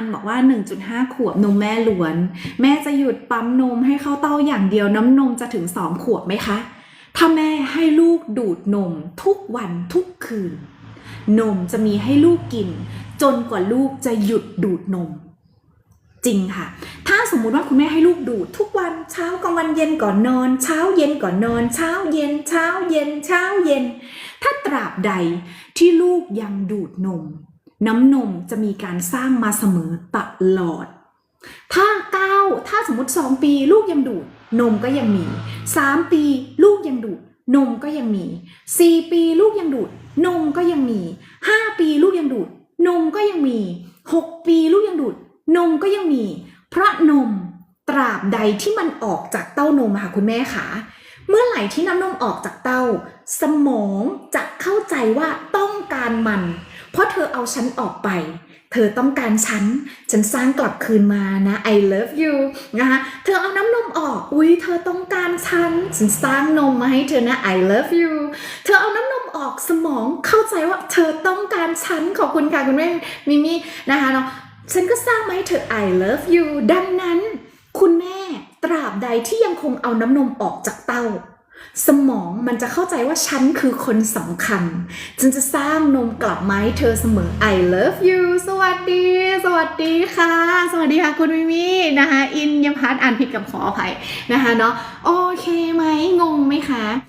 ณบอกว่า 1.5 ขวบนมแม่ล้วน แม่จะหยุดปั๊มนมให้เข้าเต้าอย่างเดียวน้ำนมจะถึง 2 ขวบไหมคะ ถ้าแม่ให้ลูกดูดนมทุกวันทุกคืน นมจะมีให้ลูกกิน จนกว่าลูกจะหยุดดูดนม จริงค่ะ ถ้าสมมุติว่าคุณแม่ให้ลูกดูดทุกวันเช้ากลางวันเย็นก่อนนอน เช้าเย็นก่อนนอน เช้าเย็น เช้าเย็น เช้าเย็น ถ้าตราบใดที่ลูกยังดูดนม น้ำนมจะมีการสร้างมาเสมอตลอด ถ้าเก้าถ้าสมมติ 2 ปีลูกยังดูด นมก็ยังมี 3 ปีลูกยังดูด นมก็ยังมี 4 ปีลูกยังดูด นมก็ยังมี 5 ปีลูกยังดูด นมก็ยังมี 6 ปีลูกยังดูด นมก็ยังมี เพราะนมตราบใดที่มันออกจากเต้านมค่ะคุณแม่ขาเมื่อไหร่ที่น้ำนมออกจากเต้า สมองจะเข้าใจว่าต้องการมัน เพราะเธอเอาฉันออกไป เธอต้องการฉัน ฉันสร้างกลับคืนมานะ I love you นะคะเธอเอาน้ำนมออก อุ้ยเธอต้องการฉัน ฉันสร้างนมมาให้เธอนะ I love you เธอเอาน้ำนมออกสมองเข้าใจว่าเธอต้องการฉัน ขอบคุณค่ะคุณแม่มิมี่นะคะเนาะ ฉันก็สร้างมาให้เธอ I love you ดังนั้น คุณแม่ตราบใดที่ยังคงเอาน้ำนมออกจากเต้า สมองมันจะเข้าใจว่าฉันคือคนสำคัญฉันจะสร้างนมกลับมาให้เธอเสมอ I love you สวัสดี สวัสดีค่ะ สวัสดีค่ะคุณมิมี่นะคะ อินยมพัฒอ่านผิดกับขออภัยนะคะเนาะโอเคไหมงงไหมคะ